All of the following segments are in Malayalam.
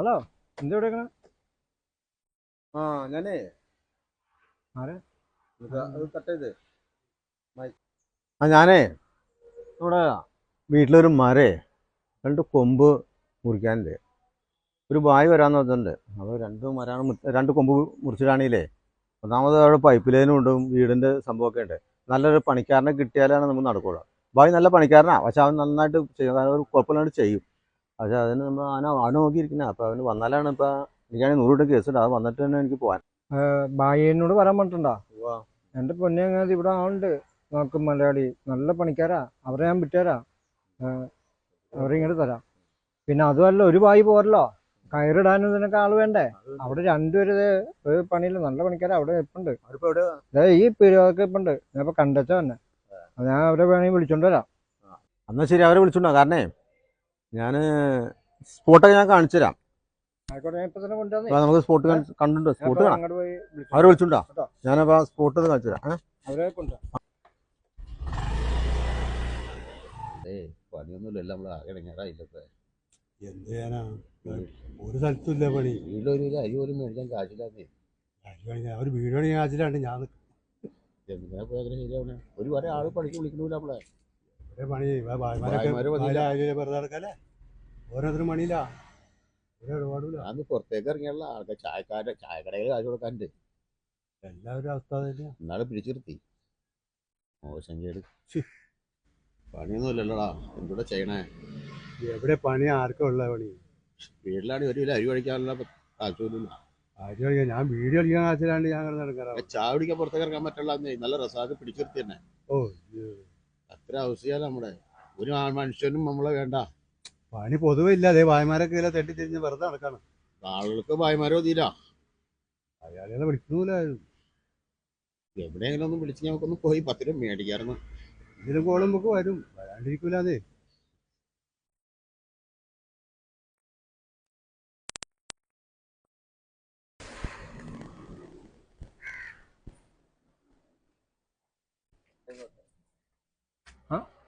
ഹലോ എന്താ ഇവിടെ ആ ഞാനേ ആരെ? ആ ഞാനേ ഇവിടെ വീട്ടിലൊരു മരേ രണ്ട് കൊമ്പ് മുറിക്കാനുണ്ട്. ഒരു ബായ് വരാന്ന് പറഞ്ഞിട്ടുണ്ട്. അപ്പോൾ രണ്ട് മരാണ് രണ്ട് കൊമ്പ് മുറിച്ചിട്ടാണെങ്കിലേ ഒന്നാമത് അവിടെ പൈപ്പ് ലൈനും ഉണ്ട് വീടിന്റെ സംഭവമൊക്കെ ഉണ്ട്. നല്ലൊരു പണിക്കാരനെ കിട്ടിയാലാണ് നമുക്ക് നടക്കുകയുള്ളൂ ബായ് നല്ല പണിക്കാരനാണ് പക്ഷെ അവൻ നന്നായിട്ട് ചെയ്യും. ഒരു കുഴപ്പമില്ലാണ്ട് ചെയ്യും. പക്ഷെ അതിന് നമ്മൾ ആന അവനെ നോക്കിയിരിക്കുന്നത് അപ്പോൾ അവന് വന്നാലാണ് ഇപ്പോൾ എനിക്കാണെങ്കിൽ നൂറ് രൂപ ഉണ്ട് അത് വന്നിട്ട് തന്നെ എനിക്ക് പോകാൻ ബായിനോട് വരാൻ പറഞ്ഞിട്ടുണ്ടോ? എന്റെ പൊന്നെ അങ്ങനെ ഇവിടെ ആളുണ്ട്. നോക്കും മലയാളി. നല്ല പണിക്കാരാ. അവരെ ഞാൻ വിട്ടുതരാ. അവരെ ഇങ്ങോട്ട് തരാം. പിന്നെ അതുമല്ല ഒരു ബായി പോരല്ലോ. കയറിടാനും ഇതിനൊക്കെ ആൾ വേണ്ടേ? അവിടെ രണ്ടുപേര് ഒരു പണിയില്ല നല്ല പണിക്കാരാ. അവിടെ ഇപ്പുണ്ട്. ഈ പിരിവൊക്കെ ഇപ്പുണ്ട്. ഞാൻ ഇപ്പൊ കണ്ടെച്ച തന്നെ ഞാൻ അവരെ വേണമെങ്കിൽ വിളിച്ചോണ്ട് വരാം. എന്നാൽ ശരി അവരെ വിളിച്ചോണ്ടോ കാരണേ ഞാൻ സ്പോട്ടൊക്കെ ഞാൻ കാണിച്ചു തരാം. നമുക്ക് സ്പോട്ട് കണ്ടിട്ടുണ്ട്. ഞാൻ സ്പോട്ട് കാണാം. അങ്ങോട്ട് പോയി വിളിച്ചോ. അവരെ വിളിച്ചുണ്ടോ? ആ സ്പോട്ട് കാണിച്ചു തരാം? അവരെ പണിയൊന്നുമില്ല നമ്മൾ ആകെ ഇടങ്ങാറായില്ലപ്പോ എന്ത് ചെയ്യാനാ? ഒരു സ്ഥലത്തുമില്ല പണി. വീട്ടിലൊരു അരി പോലും മേടിക്കാൻ കാശില്ലാതെ ഒരു വീട് പണി കാശിലാണ് ഞാൻ എന്തിനാ ശരിയാവണേ? ഒരു വരെ ആൾ പണിക്ക് വിളിക്കണില്ല നമ്മളെ. പണി ഭാര്യമാരൊക്കെ വെറുതെ നടക്കല്ലേ? ഓരോരുത്തരും പണിയില്ല ഒരു ഇടപാടില്ല അന്ന് പുറത്തേക്ക് ഇറങ്ങിയുള്ള ആൾക്കാർ ചായക്കാരുടെ ചായക്കടയിൽ കാശ് കൊടുക്കാനുണ്ട്. എല്ലാവരും അവസ്ഥ തന്നെയാ എന്നാളെ പിടിച്ചു നിർത്തി മോശം കേട്. പണിയൊന്നും ഇല്ലല്ലോടാ എന്തുകൂടെ ചെയ്യണേ? എവിടെ പണി? ആർക്കും ഉള്ള പണി? വീട്ടിലാണ് ഒരു കിലോ അരി കഴിക്കാനുള്ള കാശൊന്നുമില്ല അരി കഴിക്കാൻ ഞാൻ വീട് കളിക്കാൻ കാശിലാണ്ട് ഞാൻ കിടന്ന് നടക്കാറാ. ചായ കുടിക്കാൻ പുറത്തേക്ക് ഇറങ്ങാൻ പറ്റുള്ള നല്ല രസമാക്കി പിടിച്ചു നിർത്തി തന്നെ. ഓ അത്ര അവസ്ഥയാണ് നമ്മുടെ. ഒരു മനുഷ്യനും നമ്മളെ വേണ്ട. പണി പൊതുവെ ഇല്ല. അതേ വായ്മാരൊക്കെ ഇല്ല തിരിഞ്ഞ് വെറുതെ നടക്കാണ്. ആളുകൾക്ക് വായ്മാരോ തീരാ. അയാളെ വിളിക്കുന്നില്ല എവിടെയെങ്കിലും ഒന്ന് വിളിച്ച് നമുക്കൊന്ന് പോയി പത്ത് രൂപ മേടിക്കാറുണ്ട് ഇതിലും കോളും നമുക്ക് വരും. വരാണ്ടിരിക്കൂലേ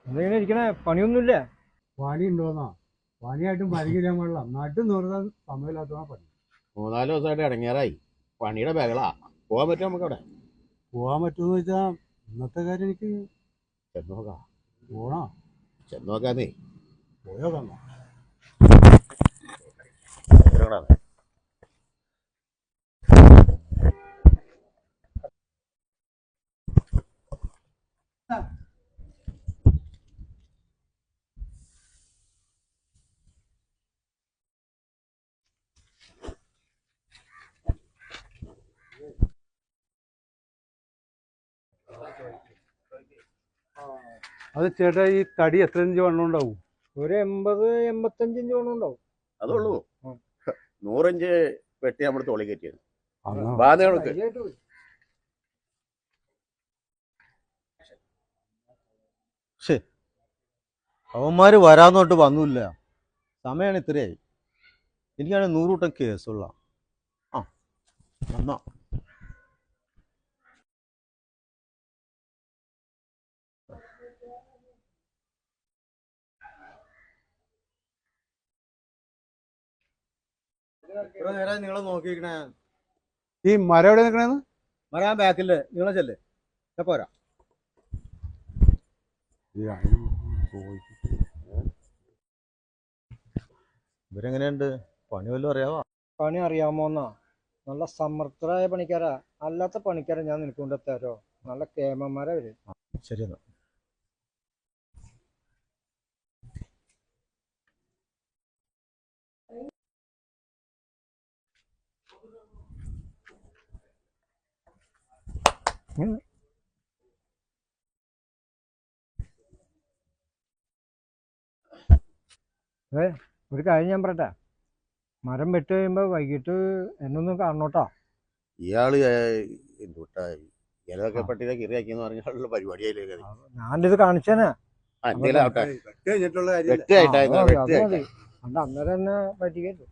എന്തെങ്കിലും ഇരിക്കണേ പണിയൊന്നുമില്ല. പണി ഉണ്ടോന്നാ പണിയായിട്ടും പരിഹരിക്കാൻ പാടില്ല നട്ടും നിർത്താൻ സമയമില്ലാത്തതാണ് പണി. മൂന്നാൽ ദിവസമായിട്ട് ഇടങ്ങേറായി. പണിയുടെ ബഹളാ. പോകാൻ പറ്റും നമുക്ക് അവിടെ പോകാൻ പറ്റുമെന്ന് വെച്ചാൽ ഇന്നത്തെ കാര്യം എനിക്ക് ചെന്ന് നോക്കാം. പോണോ? ചെന്ന് നോക്കാന്നേ. പോയോ കണ്ണോ? അത് ചേട്ടാ ഈ തടി എത്ര ഇഞ്ച് വണ്ണം ഉണ്ടാവും? ഒരു എൺപത് എൺപത്തഞ്ച് ഇഞ്ച് വണ്ണം ഉണ്ടാവും. അതുള്ളൂ. നൂറഞ്ച് വെട്ടി നമ്മൾ തൊളി കയറ്റിയത് അവന്മാര് ബാധകൾക്ക് ധൈര്യമായിട്ട് പോയി. അവന്മാർ വരാന്ന് തൊട്ട് വന്നില്ല. സമയമാണ് ഇത്രയായി. എനിക്കാണെങ്കിൽ നൂറ് കൂട്ടം കേസുള്ള ആ എന്നാ ഇത്ര നേരം നിങ്ങൾ നോക്കിയിരിക്കണേ? ഈ മരം എവിടെ നിൽക്കണേന്ന്? വരാൻ ബാക്കിൽ. നിങ്ങളെ ചെല്ലേ. പോരാ. ഇവരെങ്ങനെയുണ്ട്? പണി വല്ലതും അറിയാവോ? പണി അറിയാമോന്നാ നല്ല സമർത്ഥരായ പണിക്കാരാ. അല്ലാത്ത പണിക്കാരെ ഞാൻ നിനക്കൊണ്ട് തരോ നല്ല കേമന്മാരാ അവർ ശരി എന്നാ. ഒരു കാര്യം ഞാൻ പറയട്ടെ? മരം വെട്ട് കഴിയുമ്പോ വൈകിട്ട് എന്നൊന്നും കാണണോട്ടോ? ഇയാൾ എന്തുട്ടാ ഇലതൊക്കെ പട്ടിയുടെ കിറിയാക്കിയെന്ന് പറഞ്ഞാലുള്ള പരിപാടിയായില്ലേ ഞാനിത് കാണിച്ചേനെ. അത് അത് അന്നേരം തന്നെ പറ്റിക്കല്ലോ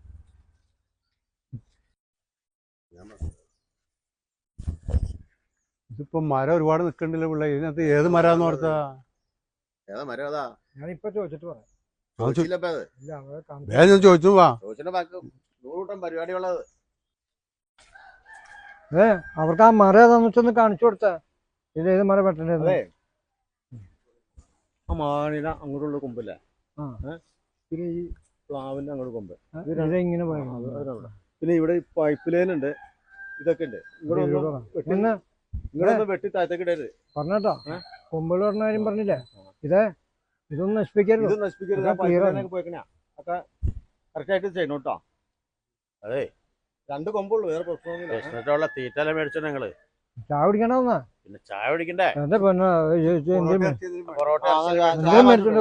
ഇതിപ്പോ മരം ഒരുപാട് നിക്കണ്ടല്ലോ പിള്ളേ. ഇതിനകത്ത് ഏത് മരാന്ന് ഓർത്താ? ഏതാ മരം അതാ? ഞാനിപ്പോ ചോദിച്ചിട്ട് പറയാം. അത്. ഇല്ല അവരെ കാണിച്ചു വേഗം ഞാൻ ചോദിച്ചു വാ. ചോദിച്ചിട്ട് ബാക്കി നൂറുകൂട്ടം പരിപാടികളത് ഏ അവർക്ക് ആ മരം ഏതാന്ന് വെച്ചൊന്ന് കാണിച്ചു കൊടുത്താ. ഇത് ഏത് മരം വെട്ടേണ്ടത്? അതെ. ആ അങ്ങോട്ടുള്ള കൊമ്പല്ലേ? ആ. ഏ? പിന്നെ ഈ പ്ലാവിന്റെ അങ്ങോട്ട് കൊമ്പ്. ഇത് ഇങ്ങനെ പോയത് അത് അതിനവിടെ. പിന്നെ ഇവിടെ പൈപ്പ് ലൈൻ ഉണ്ട്. ഇതൊക്കെ ഉണ്ട്. ഇവിടെ ഒന്ന് വെട്ടി എന്ന് ഇവിടെ ഒന്ന് വെട്ടി താഴത്തേക്ക് ഇടരുത്. പറഞ്ഞോ ഏ? കൊമ്പുകൾ പറഞ്ഞ കാര്യം പറഞ്ഞില്ലേ? ഇത് ഇതൊന്നും നശിപ്പിക്കരുത്. ഇത് നശിപ്പിക്കരുത് പോയിക്കണ. ഒക്കെ ചെയ്യണം കേട്ടോ. അതെ രണ്ട് കൊമ്പുള്ളൂ വേറെ പ്രശ്നമൊന്നുമില്ല. തീറ്റല മേടിച്ചോ നിങ്ങൾ? ചായ കുടിക്കണമെന്നാ പിന്നെ ചായ കുടിക്കണ്ടേ? എന്റെ പൊറോട്ട ആ, ഇറച്ചി ആ, എന്തെങ്കിലും മേടിച്ചോണ്ട്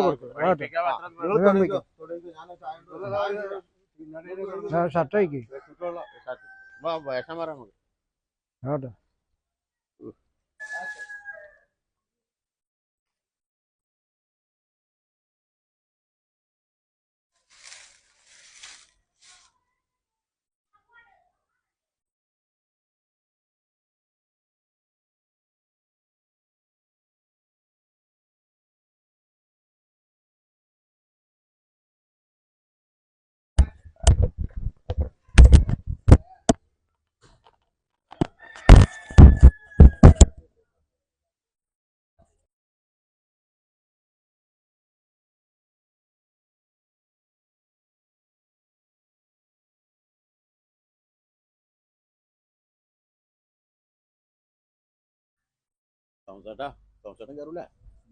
തോമസേട്ടാ തോമസേട്ടൻ കയറൂല?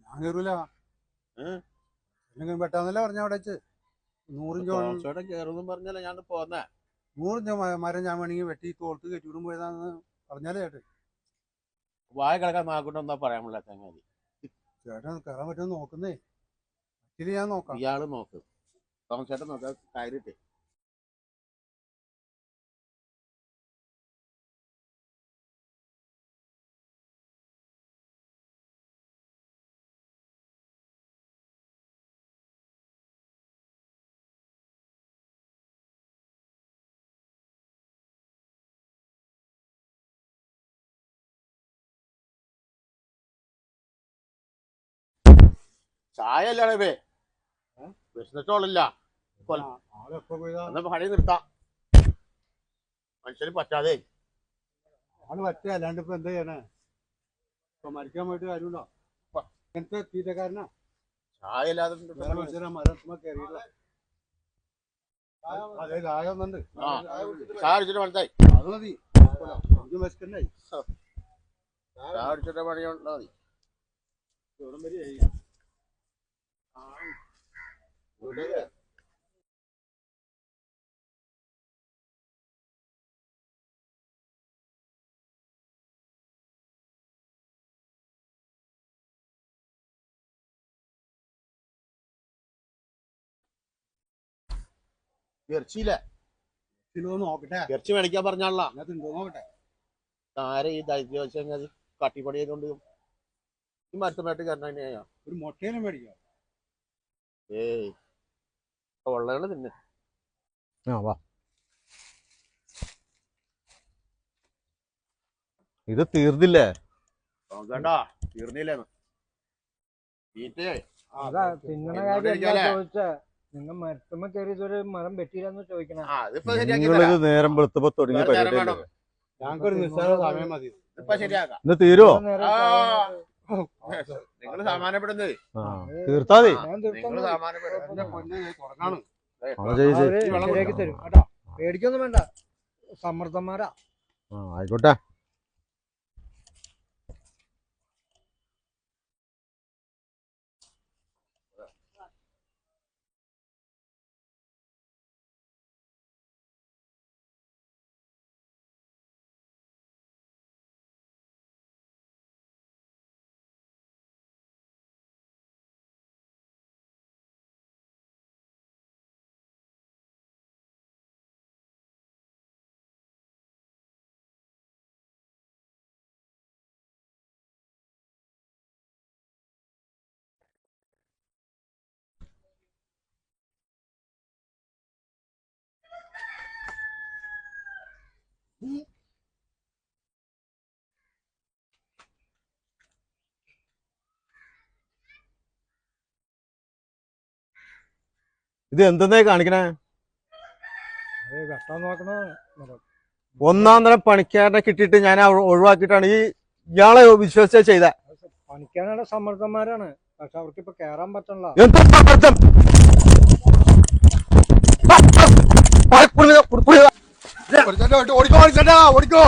ഞാൻ കയറൂല. ഏഹ് പെട്ടാന്നല്ലേ പറഞ്ഞ അവിടെ വെച്ച്. നൂറിഞ്ചോ തോമസേട്ടൻ കയറുമെന്നും പറഞ്ഞല്ലേ ഞാൻ പോന്നെ? നൂറിഞ്ചോ മരം ഞാൻ വേണമെങ്കിൽ വെട്ടി തോർത്ത് കെട്ടിവിടും പോയതാന്ന് പറഞ്ഞാലേ ചേട്ടൻ വായ കിടക്കാൻ നാക്കൊണ്ട് ഒന്നാ പറയാൻ പറ്റില്ല ചങ്ങാതി? ചേട്ടൻ കയറാൻ പറ്റുമെന്ന് നോക്കുന്നേ. ഞാൻ നോക്കാം ഇയാൾ നോക്ക്. തോമസേട്ടൻ നോക്കാം. കയറിട്ട് ചായ അല്ലേ ബേ വിശന്നിട്ടോളില്ല. പണി നിർത്താം. മനുഷ്യന് പറ്റാതെ. ആൾ പറ്റേ അല്ലാണ്ട് ഇപ്പൊ എന്താ ചെയ്യണേ? ഇപ്പൊ മരിക്കാൻ പോയിട്ട് കാര്യമുണ്ടോ? ഇങ്ങനത്തെ തീറ്റക്കാരനാ? ചായ ഇല്ലാതെ മനുഷ്യരെ മരം കയറിയില്ല അതെ ചായ ഒന്നുണ്ട്. ചായ അടിച്ചിട്ട് മനസ്സിലായി അത് മതി. അഞ്ചു മെസ്കണ്ടായി ചായ അടിച്ചിട്ട് പണിയുണ്ടാ മതി ഇറച്ചിയില്ല? നോക്കട്ടെ. ഇറച്ചി മേടിക്കാൻ പറഞ്ഞാളാ. നോക്കട്ടെ. ആരെ ഈ കട്ടിപ്പണി ചെയ്തോണ്ട് ഈ മരത്തുമായിട്ട് കയറണ ഒരു മുട്ടേനെ മേടിക്കാം. ഏയ്. തിന്നെ. ആ വാ. ഇത് തീർന്നില്ലേ? കേട്ടാ തീർന്നില്ലേന്ന്. തീറ്റേ. അതാ തിന്നണ കാര്യം? ചോദിച്ചേ? നിങ്ങൾ മരത്തുമ്പോ കയറി മരം വെട്ടിയില്ലെന്ന് ചോദിക്കണേ. ആ ഇതിപ്പോ ശരിയാക്കി നിങ്ങളിത് നേരം വെളുത്തപ്പോ തുടങ്ങിയ വേറെ പരിപാടി വേണം. ഞങ്ങൾക്ക് ഒരു നിസ്സാര സമയം മതി. ഇപ്പൊ ശരിയാക്കാം. തീരുവോ ആ. പറയാനായിട്ട്. നിങ്ങൾ സമാനപ്പെടുന്നത്. തീർത്താ മതി. നിങ്ങൾ. സമാനപ്പെടുന്നത് ശരിയാക്കി തരും. കേട്ടോ പേടിക്കൊന്നും വേണ്ട. സമ്മർദ്ദന്മാരാ. ആ ആയിക്കോട്ടെ. ഇത് എന്തെന്നേ കാണിക്കണേ ഒന്നാം തരം പണിക്കാരനെ കിട്ടിയിട്ട് ഞാൻ ഒഴിവാക്കിയിട്ടാണ് ഈ ഇയാളെ വിശ്വസിച്ച ചെയ്ത പണിക്കാരുടെ സമ്മർദ്ദന്മാരാണ് പക്ഷെ അവർക്ക് ഇപ്പൊ കേറാൻ പറ്റണല്ലോ എന്താ സമ്മർദ്ദം? ഓടിക്കോ ഓടിക്കോ